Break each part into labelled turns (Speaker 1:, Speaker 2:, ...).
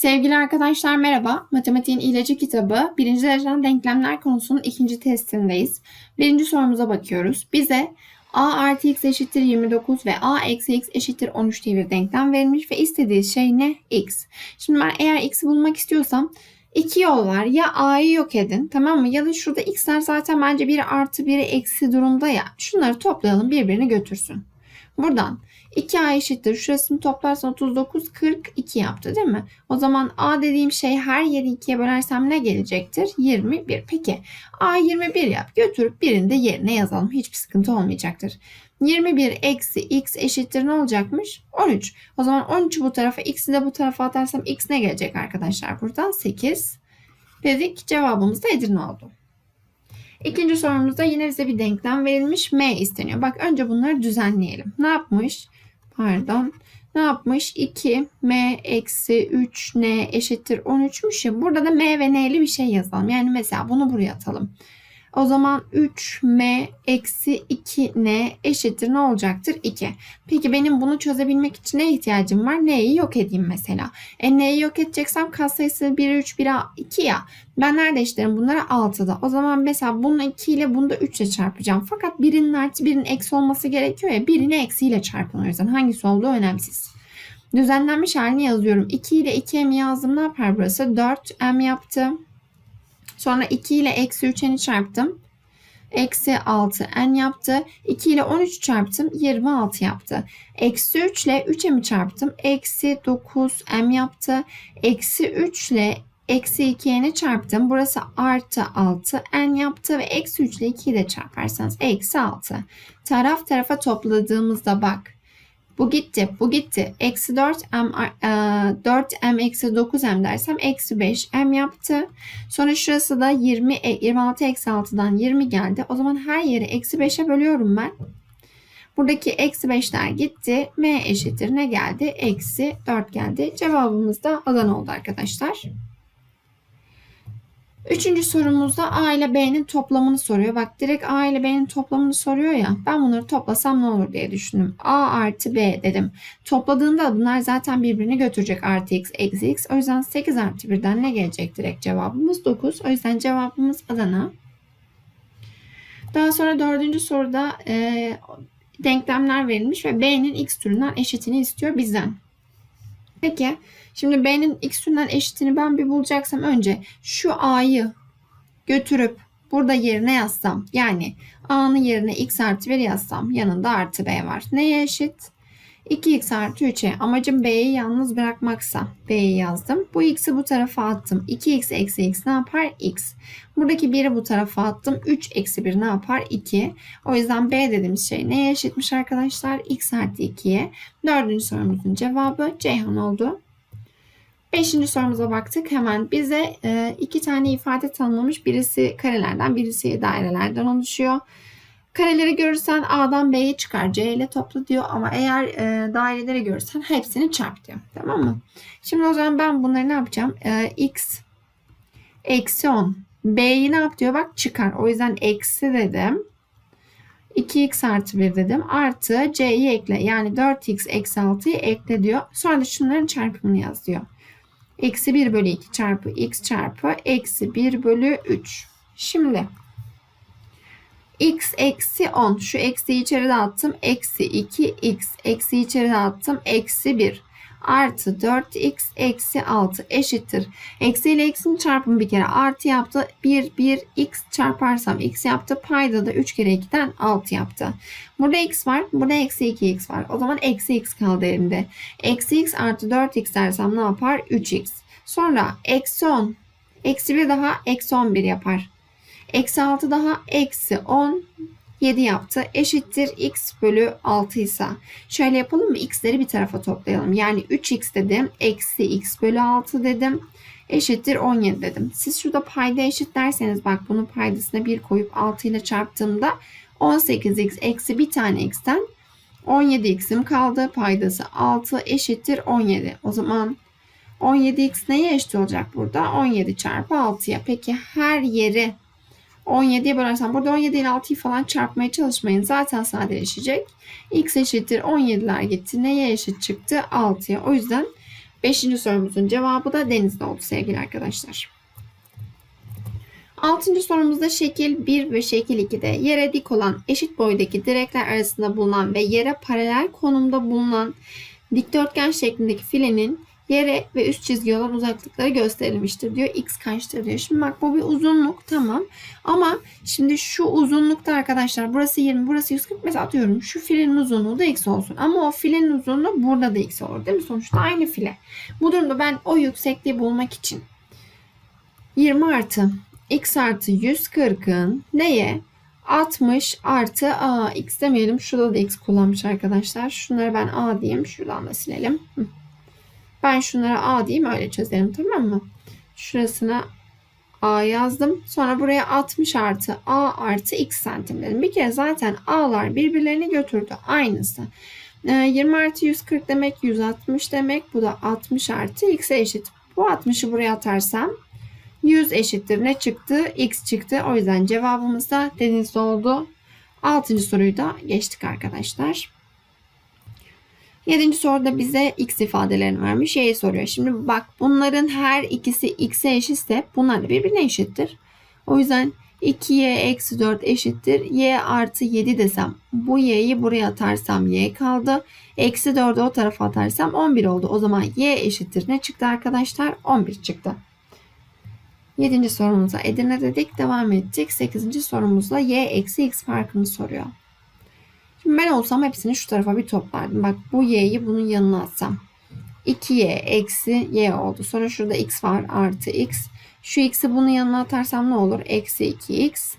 Speaker 1: Sevgili arkadaşlar merhaba. Matematiğin ilacı kitabı birinci dereceden denklemler konusunun ikinci testindeyiz. Birinci sorumuza bakıyoruz. Bize a artı x eşittir 29 ve a eksi x eşittir 13 diye bir denklem verilmiş ve istediği şey ne? x. Şimdi ben eğer x'i bulmak istiyorsam iki yol var. Ya a'yı yok edin tamam mı? Ya da şurada x'ler zaten bence biri artı biri eksi durumda ya. Şunları toplayalım birbirini götürsün. Buradan 2a eşittir. Şurasını toplarsan 39, 42 yaptı değil mi? O zaman a dediğim şey her yeri 2'ye bölersem ne gelecektir? 21. Peki a 21 yap. Götürüp birini de yerine yazalım. Hiçbir sıkıntı olmayacaktır. 21 eksi x eşittir ne olacakmış? 13. O zaman 13'ü bu tarafa x'i de bu tarafa atarsam x ne gelecek arkadaşlar? Buradan 8 dedik. Cevabımız da Edirne oldu. İkinci sorumuzda yine bize bir denklem verilmiş. M isteniyor. Bak önce bunları düzenleyelim. Ne yapmış? Pardon. Ne yapmış? 2 m eksi 3 n eşittir 13'müş ya. Burada da m ve n'li bir şey yazalım. Yani mesela bunu buraya atalım. O zaman 3m eksi 2n eşittir ne olacaktır? 2. Peki benim bunu çözebilmek için ne ihtiyacım var? N'yi yok edeyim mesela. E n'yi yok edeceksem katsayısı 1, 3, 1, 2 ya. Ben nerede işlerim bunları 6'da. O zaman mesela bunu 2 ile bunu da 3 ile çarpacağım. Fakat birinin artı birinin eksi olması gerekiyor ya. Birini eksiyle çarpın o yüzden. Hangisi olduğu önemsiz. Düzenlenmiş halini yazıyorum. 2 ile 2m yazdım. Ne yapar burası? 4m yaptı. Sonra 2 ile eksi 3'eni çarptım. Eksi 6 n yaptı. 2 ile 13 çarptım. 26 yaptı. Eksi 3 ile 3m'i çarptım. Eksi 9 m yaptı. Eksi 3 ile eksi 2'ni çarptım. Burası artı 6 n yaptı ve eksi 3 ile 2'yi de çarparsanız eksi 6. Taraf tarafa topladığımızda bak bu gitti, bu gitti. Eksi 4m, 4m eksi 9m dersem eksi 5m yaptı. Sonra şurası da 20, 26 eksi 6'dan 20 geldi. O zaman her yeri eksi 5'e bölüyorum ben. Buradaki eksi 5'ler gitti. M eşittir ne geldi? Eksi 4 geldi. Cevabımız da Adana oldu arkadaşlar. Üçüncü sorumuzda A ile B'nin toplamını soruyor. Bak direkt A ile B'nin toplamını soruyor ya. Ben bunları toplasam ne olur diye düşündüm. A artı B dedim. Topladığında bunlar zaten birbirini götürecek. Artı x eksi x. O yüzden 8 artı 1'den ne gelecek direkt cevabımız 9. O yüzden cevabımız Adana. Daha sonra dördüncü soruda e, denklemler verilmiş ve B'nin x türünden eşitini istiyor bizden. Peki şimdi B'nin x türünden eşitini ben bir bulacaksam önce şu A'yı götürüp burada yerine yazsam yani A'nın yerine x artı 1 yazsam yanında artı B var. Neye eşit? 2x artı 3'e amacım b'yi yalnız bırakmaksa b'yi yazdım. Bu x'i bu tarafa attım. 2x eksi x ne yapar? x. Buradaki 1'i bu tarafa attım. 3 eksi 1 ne yapar? 2. O yüzden b dediğimiz şey neye eşitmiş arkadaşlar? x artı 2'ye. Dördüncü sorumuzun cevabı Ceyhan oldu. Beşinci sorumuza baktık. Hemen bize e, iki tane ifade tanımlamış. Birisi karelerden, birisi dairelerden oluşuyor. Kareleri görürsen A'dan B'ye çıkar. C ile topla diyor ama eğer e, daireleri görürsen hepsini çarp diyor. Tamam mı? Şimdi o zaman ben bunları ne yapacağım? E, X eksi 10. B'yi ne yap diyor? Bak çıkar. O yüzden eksi dedim. 2x artı 1 dedim. Artı c'yi ekle. Yani 4x eksi 6'yı ekle diyor. Sonra da şunların çarpımını yaz diyor. Eksi 1 bölü 2 çarpı x çarpı eksi 1 bölü 3. Şimdi x eksi 10. Şu eksiyi içeri dağıttım. Eksi 2x. Eksi içeri dağıttım. Eksi 1. Artı 4x eksi 6 eşittir. Eksi ile eksinin çarpımı bir kere artı yaptı. 1, 1, x çarparsam x yaptı. Payda da 3 kere 2'den 6 yaptı. Burada x var. Burada eksi 2x var. O zaman eksi x kaldı elimde. Eksi x artı 4x dersem ne yapar? 3x. Sonra eksi 10. Eksi 1 daha eksi 11 yapar. Eksi 6 daha eksi 10 7 yaptı. Eşittir x bölü 6 ise. Şöyle yapalım mı? x'leri bir tarafa toplayalım. Yani 3x dedim. Eksi x bölü 6 dedim. Eşittir 17 dedim. Siz şurada payda eşit derseniz bak bunun paydasına 1 koyup 6 ile çarptığımda 18x eksi bir tane x'ten 17x'im kaldı. Paydası 6 eşittir 17. O zaman 17x neye eşit olacak burada? 17 çarpı 6'ya. Peki her yeri 17'ye bölersem burada 17 ile 6'yı falan çarpmaya çalışmayın. Zaten sadeleşecek. X eşittir 17'ler gitti. Neye eşit çıktı? 6'ya. O yüzden Beşinci sorumuzun cevabı da denizde oldu sevgili arkadaşlar. Altıncı sorumuzda şekil 1 ve şekil 2'de yere dik olan eşit boydaki direkler arasında bulunan ve yere paralel konumda bulunan dikdörtgen şeklindeki filenin yere ve üst çizgi olan uzaklıkları gösterilmiştir diyor. X kaçtır diyor. Şimdi bak bu bir uzunluk tamam. Ama şimdi şu uzunlukta arkadaşlar burası 20 burası 140 mesela atıyorum şu filenin uzunluğu da X olsun. Ama o filenin uzunluğu burada da X olur değil mi? Sonuçta aynı file. Bu durumda ben o yüksekliği bulmak için 20 artı x artı 140'ın neye? 60 artı a x demeyelim. Şurada da x kullanmış arkadaşlar. Şunları ben a diyeyim. Şuradan da silelim. Hı. Ben şunlara a diyeyim öyle çözelim tamam mı? Şurasına a yazdım. Sonra buraya 60 artı a artı x santim dedim. Bir kere zaten a'lar birbirlerini götürdü. Aynısı. Ee, 20 artı 140 demek 160 demek. Bu da 60 artı x'e eşit. Bu 60'ı buraya atarsam 100 eşittir ne çıktı? X çıktı. O yüzden cevabımız da denizde oldu. Altıncı soruyu da geçtik arkadaşlar. Yedinci soruda bize x ifadelerini vermiş. Y'yi soruyor. Şimdi bak bunların her ikisi x'e eşitse bunlar da birbirine eşittir. O yüzden 2y eksi 4 eşittir. y artı 7 desem bu y'yi buraya atarsam y kaldı. Eksi 4'ü o tarafa atarsam 11 oldu. O zaman y eşittir. Ne çıktı arkadaşlar? 11 çıktı. 7. sorumuza Edirne dedik. Devam ettik. 8. sorumuzla y eksi x farkını soruyor. Şimdi ben olsam hepsini şu tarafa bir toplardım. Bak bu y'yi bunun yanına atsam. 2y eksi y oldu. Sonra şurada x var artı x. Şu x'i bunun yanına atarsam ne olur? Eksi 2x.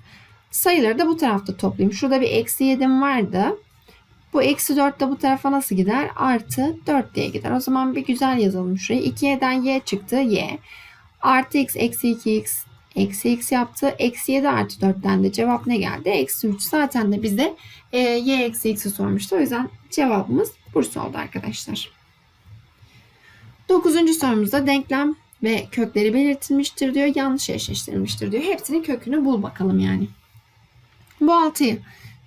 Speaker 1: Sayıları da bu tarafta toplayayım. Şurada bir eksi 7'm vardı. Bu eksi 4 de bu tarafa nasıl gider? Artı 4 diye gider. O zaman bir güzel yazalım şurayı. 2y'den y çıktı. y. Artı x eksi 2x eksi x yaptı. Eksi 7 artı 4'ten de cevap ne geldi? Eksi 3. Zaten de bize e, y eksi x'i sormuştu. O yüzden cevabımız Bursa oldu arkadaşlar. Dokuzuncu sorumuzda denklem ve kökleri belirtilmiştir diyor. Yanlış eşleştirilmiştir diyor. Hepsinin kökünü bul bakalım yani. Bu 6'yı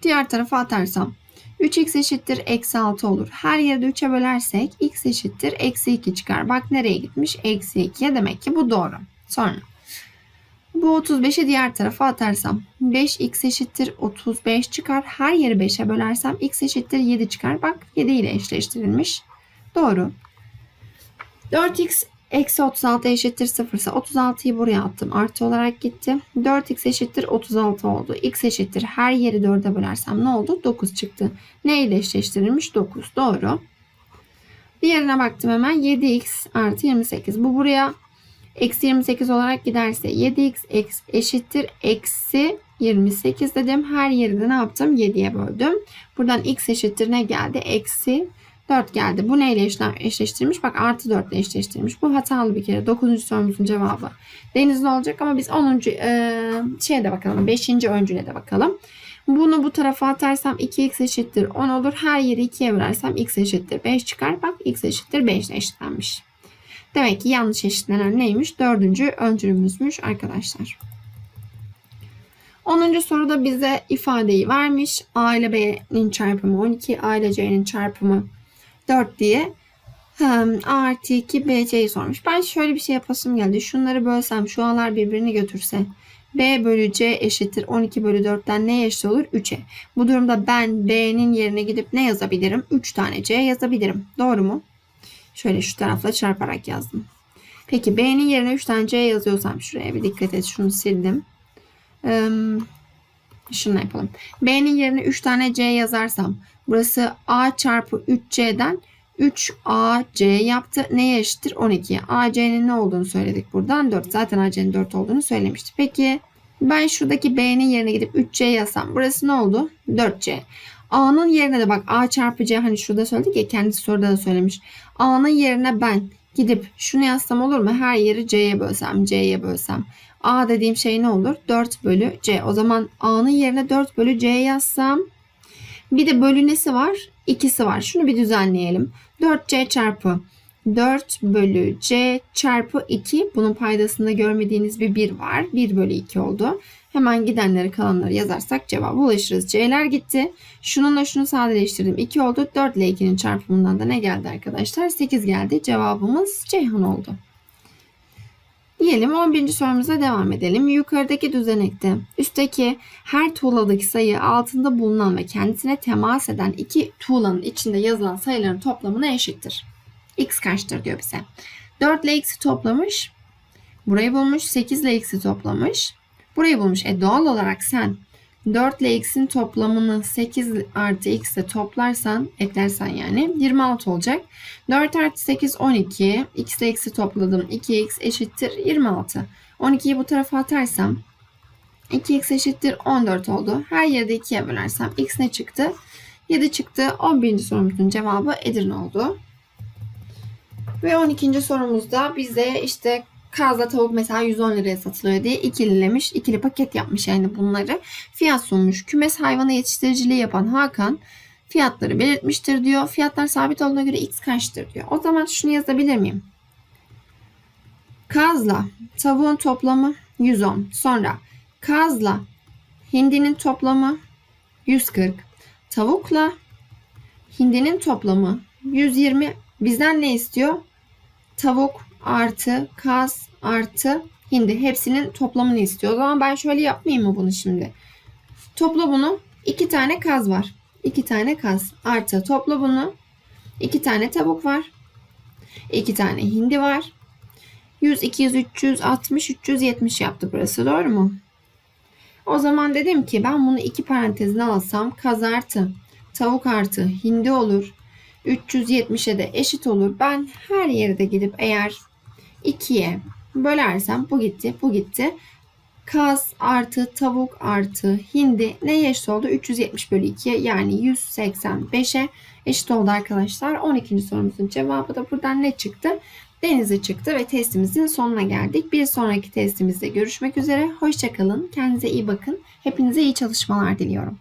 Speaker 1: diğer tarafa atarsam 3x eşittir eksi 6 olur. Her yerde 3'e bölersek x eşittir eksi 2 çıkar. Bak nereye gitmiş? Eksi 2'ye demek ki bu doğru. Sonra bu 35'i diğer tarafa atarsam 5x eşittir 35 çıkar. Her yeri 5'e bölersem x eşittir 7 çıkar. Bak 7 ile eşleştirilmiş. Doğru. 4x eksi 36 eşittir 0 ise 36'yı buraya attım. Artı olarak gitti. 4x eşittir 36 oldu. x eşittir her yeri 4'e bölersem ne oldu? 9 çıktı. Ne ile eşleştirilmiş? 9. Doğru. Diğerine baktım hemen. 7x artı 28. Bu buraya eksi 28 olarak giderse 7x eşittir eksi 28 dedim. Her yeri de ne yaptım? 7'ye böldüm. Buradan x eşittir ne geldi? Eksi 4 geldi. Bu neyle eşleştirmiş? Bak artı 4 ile eşleştirmiş. Bu hatalı bir kere. 9. sorumuzun cevabı denizli olacak ama biz 10. E, şeye de bakalım. 5. öncüle de bakalım. Bunu bu tarafa atarsam 2x eşittir 10 olur. Her yeri 2'ye bölersem x eşittir 5 çıkar. Bak x eşittir 5 ile eşitlenmiş. Demek ki yanlış eşitlenen neymiş? Dördüncü öncülümüzmüş arkadaşlar. 10. soruda bize ifadeyi vermiş. A ile B'nin çarpımı 12, A ile C'nin çarpımı 4 diye A artı 2 BC'yi sormuş. Ben şöyle bir şey yapasım geldi. Şunları bölsem şu A'lar birbirini götürse B bölü C eşittir 12 bölü 4'ten neye eşit olur? 3'e. Bu durumda ben B'nin yerine gidip ne yazabilirim? 3 tane C yazabilirim. Doğru mu? Şöyle şu tarafla çarparak yazdım. Peki B'nin yerine 3 tane C yazıyorsam şuraya bir dikkat et. Şunu sildim. Ee, şunu yapalım. B'nin yerine 3 tane C yazarsam burası A çarpı 3C'den 3AC yaptı. Neye eşittir? 12'ye. AC'nin ne olduğunu söyledik buradan. 4. Zaten AC'nin 4 olduğunu söylemişti. Peki ben şuradaki B'nin yerine gidip 3C yazsam burası ne oldu? 4C. A'nın yerine de bak A çarpı C hani şurada söyledik ya kendisi soruda da söylemiş. A'nın yerine ben gidip şunu yazsam olur mu? Her yeri C'ye bölsem, C'ye bölsem. A dediğim şey ne olur? 4 bölü C. O zaman A'nın yerine 4 bölü C yazsam. Bir de bölü nesi var? İkisi var. Şunu bir düzenleyelim. 4C çarpı 4 bölü c çarpı 2. Bunun paydasında görmediğiniz bir 1 var. 1 bölü 2 oldu. Hemen gidenleri kalanları yazarsak cevaba ulaşırız. C'ler gitti. Şununla şunu sadeleştirdim. 2 oldu. 4 ile 2'nin çarpımından da ne geldi arkadaşlar? 8 geldi. Cevabımız Ceyhan oldu. Diyelim 11. sorumuza devam edelim. Yukarıdaki düzenekte üstteki her tuğladaki sayı altında bulunan ve kendisine temas eden iki tuğlanın içinde yazılan sayıların toplamına eşittir. X kaçtır diyor bize. 4 ile x'i toplamış. Burayı bulmuş. 8 ile x'i toplamış. Burayı bulmuş. E doğal olarak sen 4 ile x'in toplamını 8 artı x ile toplarsan, eklersen yani 26 olacak. 4 artı 8 12. x ile x'i topladım. 2x eşittir 26. 12'yi bu tarafa atarsam 2x eşittir 14 oldu. Her yerde 2'ye bölersem x ne çıktı? 7 çıktı. 11. sorumuzun cevabı Edirne oldu. Ve 12. sorumuzda bize işte kazla tavuk mesela 110 liraya satılıyor diye ikililemiş, ikili paket yapmış yani bunları. Fiyat sunmuş. Kümes hayvanı yetiştiriciliği yapan Hakan fiyatları belirtmiştir diyor. Fiyatlar sabit olduğuna göre x kaçtır diyor. O zaman şunu yazabilir miyim? Kazla tavuğun toplamı 110. Sonra kazla hindinin toplamı 140. Tavukla hindinin toplamı 120. Bizden ne istiyor? Tavuk artı kaz artı hindi. Hepsinin toplamını istiyor. O zaman ben şöyle yapmayayım mı bunu şimdi? Topla bunu. iki tane kaz var. İki tane kaz artı topla bunu. iki tane tavuk var. iki tane hindi var. 100, 200, 360, 370 yaptı burası. Doğru mu? O zaman dedim ki ben bunu iki parantezine alsam kaz artı tavuk artı hindi olur. 370'e de eşit olur. Ben her yerde gidip eğer 2'ye bölersem bu gitti, bu gitti. Kaz artı tavuk artı hindi neye eşit oldu? 370 bölü 2'ye yani 185'e eşit oldu arkadaşlar. 12. sorumuzun cevabı da buradan ne çıktı? Denize çıktı ve testimizin sonuna geldik. Bir sonraki testimizde görüşmek üzere. Hoşçakalın. Kendinize iyi bakın. Hepinize iyi çalışmalar diliyorum.